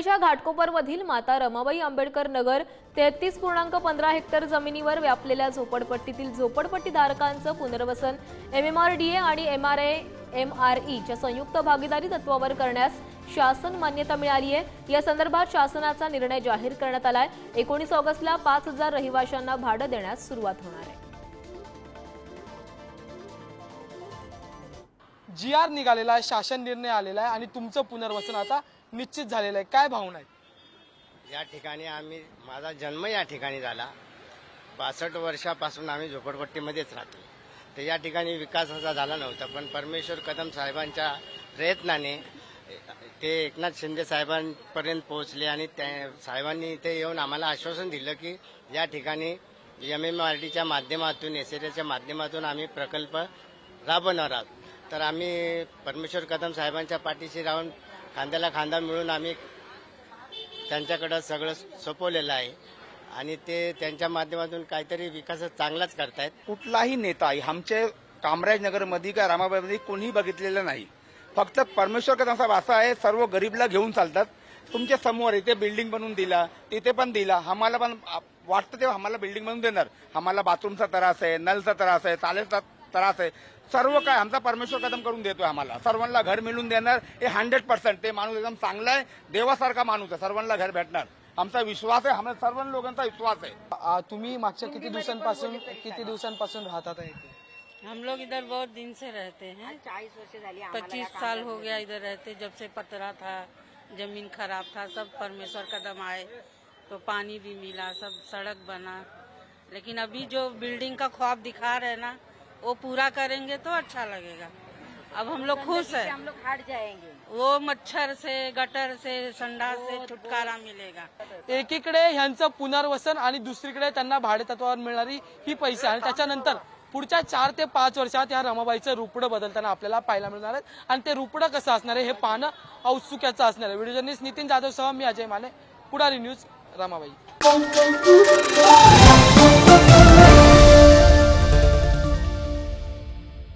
मुंबईच्या घाटकोपरमधील माता रमाबाई आंबेडकर नगर तेहतीस पूर्णांक पंधरा हेक्टर जमिनीवर व्यापलेल्या झोपडपट्टीतील झोपडपट्टीधारकांचं पुनर्वसन M M R D A आणि M R A M R ईच्या संयुक्त भागीदारी तत्वावर करण्यास शासन मान्यता मिळाली आहे या संदर्भात शासनाचा निर्णय जाहीर करण्यात आलाय. एकोणीस ऑगस्टला पाच हजार रहिवाशांना भाडं देण्यास सुरुवात होणार आहे. जी आर निघालेला आहे शासन निर्णय आलेला आहे आणि तुमचं पुनर्वसन आता निश्चित झालेलं आहे. काय भावना आहे या ठिकाणी आम्ही माझा जन्म या ठिकाणी झाला. बासष्ट वर्षापासून आम्ही झोपडपट्टीमध्येच राहतो. तर या ठिकाणी विकास असा झाला नव्हता पण परमेश्वर कदम साहेबांच्या प्रयत्नाने ते एकनाथ शिंदे साहेबांपर्यंत पोहोचले आणि त्या साहेबांनी इथे येऊन आम्हाला आश्वासन दिलं की या ठिकाणी एम एम आर डीच्या माध्यमातून एस एच्या माध्यमातून आम्ही प्रकल्प राबवणार आहोत. तर आम्ही परमेश्वर कदम साहेबांच्या पाठीशी राहून खांद्याला खांदा मिळून आम्ही त्यांच्याकडं सगळं सोपवलेलं आहे. आणि ते त्यांच्या माध्यमातून काहीतरी विकास चांगलाच करतायत. कुठलाही नेता आमचे कामराजनगरमध्ये का रामाबाईमध्ये कोणीही बघितलेलं नाही. फक्त परमेश्वर कदम साहेब असं आहे सर्व गरीबला घेऊन चालतात. तुमच्यासमोर इथे बिल्डिंग बनवून दिला तिथे पण दिला. आम्हाला पण वाटतं तेव्हा आम्हाला बिल्डिंग बनवून देणार. आम्हाला बाथरूमचा त्रास आहे नलचा त्रास आहे चालेचा त्रास आहे. सर्व काय आमचा परमेश्वर कदम करून देतोय आम्हाला. सर्वांना घर मिळून देणार हे हंड्रेड पर्सेंट ते माणूस एकदम चांगला आहे देवासारखा माणूस आहे. सर्वांना घर भेटणार. आमचा विश्वास आहे आम्हाला सर्व लोकांचा विश्वास आहे. आ, तुम्ही मागच्या किती दिवसांपासून किती दिवसांपासून राहतात आहे हम लोग इधर बहुत दिन से रहते हैं। चाळीस वर्ष पच्चीस साल हो गया इधर रहते जब से पतरा था ज़मीन खराब था सब परमेश्वर कदम आए तो पानी भी मिला सब सड़क बना। लेकिन अभी जो बिल्डिंग का ख्वाब दिखा रहे ना वो पूरा करेंगे तो अच्छा लगेगा। अब हम लोग खुश हैं। हम लोग हट जाएंगे। वो मच्छर से गटर से संडास से छुटकारा मिलेगा। एकीकडे ह्यांचं पुनर्वसन आणि दुसरीकडे त्यांना भाडेतत्वावर मिळणारी ही पैसे आणि त्याच्यानंतर पुढच्या चार ते पाच वर्षात या रमाबाईचं रुपडं बदलताना आपल्याला पाहायला मिळणार आहे आणि ते रुपडं कसं असणार आहे हे पाहणं औत्सुक्याचं असणार आहे. व्हिडिओ जर्नलिस्ट नितीन जाधव सह मी अजय माने पुढारी न्यूज रमाबाई.